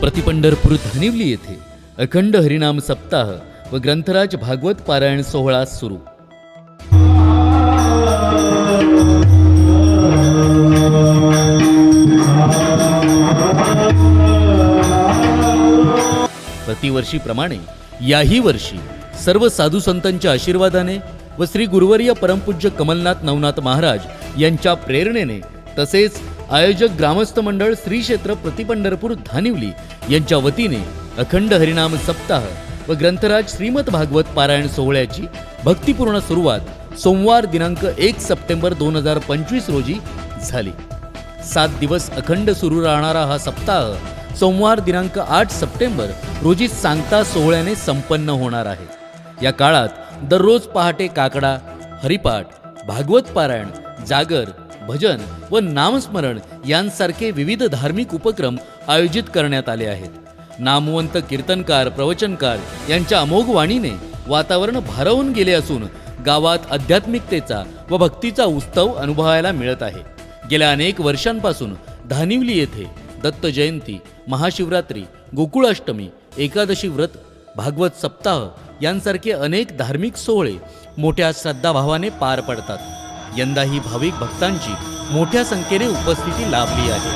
प्रतिपंढरपूर धनिवली येथे अखंड हरिनाम सप्ताह व ग्रंथराज भागवत पारायण सोहळा सुरू. प्रतिवर्षीप्रमाणे याही वर्षी सर्व साधू संतांच्या आशीर्वादाने व श्री गुरुवर्य परमपूज्य कमलनाथ नवनाथ महाराज यांच्या प्रेरणेने तसेच आयोजक ग्रामस्थ मंडळ श्री क्षेत्र प्रतिपंढरपूर धानिवली यांच्या वतीने अखंड हरिनाम सप्ताह व ग्रंथराज श्रीमद भागवत पारायण सोहळ्याची भक्तिपूर्ण सुरुवात सोमवार दिनांक एक सप्टेंबर दोन हजार पंचवीस रोजी झाली. सात दिवस अखंड सुरू राहणारा हा सप्ताह सोमवार दिनांक आठ सप्टेंबर रोजी सांगता सोहळ्याने संपन्न होणार आहे. या काळात दररोज पहाटे काकडा हरिपाठ भागवत पारायण जागर भजन व नामस्मरण यांसारखे विविध धार्मिक उपक्रम आयोजित करण्यात आले आहेत. नामवंत कीर्तनकार प्रवचनकार यांच्या अमोघ वाणीने वातावरण भारावून गेले असून गावात आध्यात्मिकतेचा व भक्तीचा उत्सव अनुभवायला मिळत आहे. गेल्या अनेक वर्षांपासून धानिवली येथे दत्त जयंती महाशिवरात्री गोकुळाष्टमी एकादशी व्रत भागवत सप्ताह यांसारखे अनेक धार्मिक सोहळे मोठ्या श्रद्धाभावाने पार पडतात. यंदाही भाविक भक्तांची मोठ्या संख्येने उपस्थिती लाभली आहे.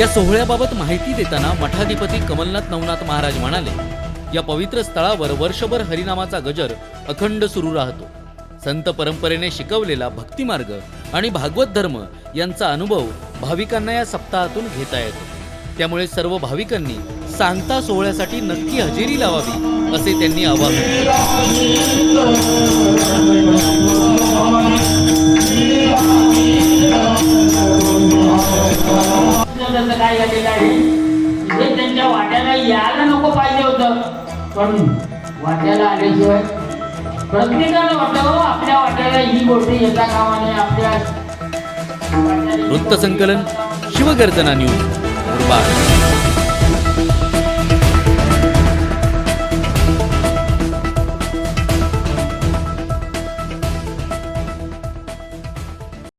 या सोहळ्याबाबत माहिती देताना मठाधिपती कमलनाथ नवनाथ महाराज म्हणाले या पवित्र स्थळावर वर्षभर हरिनामाचा गजर अखंड सुरू राहतो. संत परंपरेने शिकवलेला भक्तिमार्ग आणि भागवत धर्म यांचा अनुभव भाविकांना या सप्ताहातून घेता येतो. त्यामुळे सर्व भाविकांनी सांगता सोहळ्यासाठी नक्की हजेरी लावावी असे त्यांनी आवाहन काय झालेलं आहे त्यांच्या वाट्याला यायला नको पाहिजे होतं. पण वाट्याला आल्याशिवाय प्रत्येकानं वाटावं आपल्या वाट्याला ही गोष्ट येता आपल्या वृत्तसंकलन शिवगर्जना न्यूज मुरबाड